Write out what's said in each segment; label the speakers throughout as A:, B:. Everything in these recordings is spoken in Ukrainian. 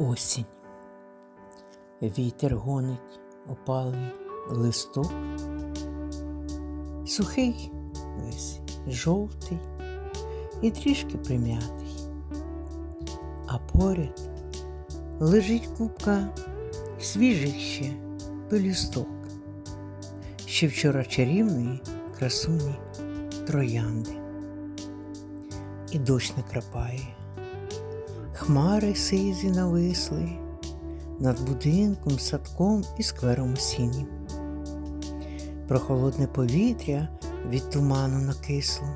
A: Осінь. Вітер гонить опалий листок. Сухий весь жовтий і трішки прим'ятий. А поряд лежить купка свіжих ще пелюсток, ще вчора чарівної красуні троянди. І дощ накрапає. Хмари сизі нависли над будинком, садком і сквером осіннім. Прохолодне повітря від туману накисло,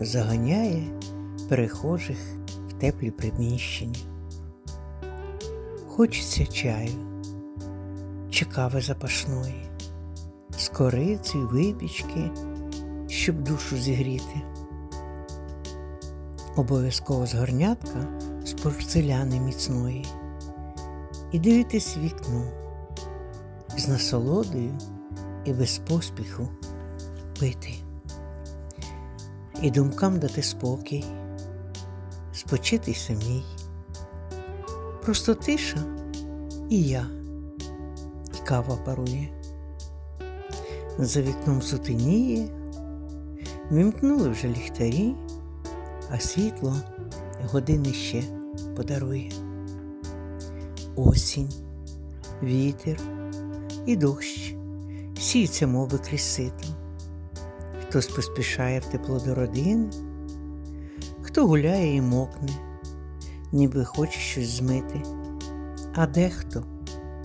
A: заганяє перехожих в теплі приміщення. Хочеться чаю, чи кави запашної, з кориці, випічки, щоб душу зігріти. Обов'язково з горнятка з порцеляни міцної і дивитись вікно з насолодою і без поспіху пити, і думкам дати спокій, спочити самій. Просто тиша і я, і кава парує. За вікном сутеніє, вімкнули вже ліхтарі, а світло години ще подарує. Осінь, вітер і дощ сіться мови крізь сито. Хтось поспішає в тепло до родини, хто гуляє і мокне, ніби хоче щось змити, а дехто,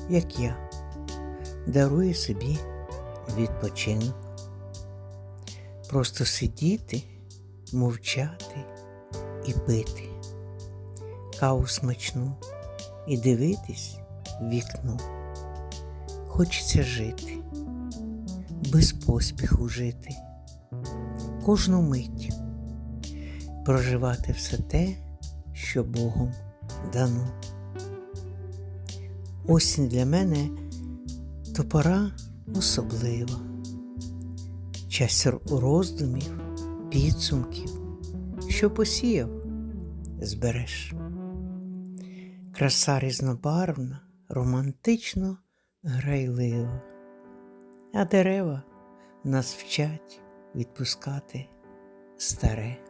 A: як я, дарує собі відпочинок. Просто сидіти, мовчати і пити, каву смачну і дивитись в вікно. Хочеться жити, без поспіху жити, кожну мить проживати все те, що Богом дано. Осінь для мене то пора особлива, час роздумів, підсумків, що посіяв, збереш. Краса різнобарвна, романтично грайлива, а дерева нас вчать відпускати старе.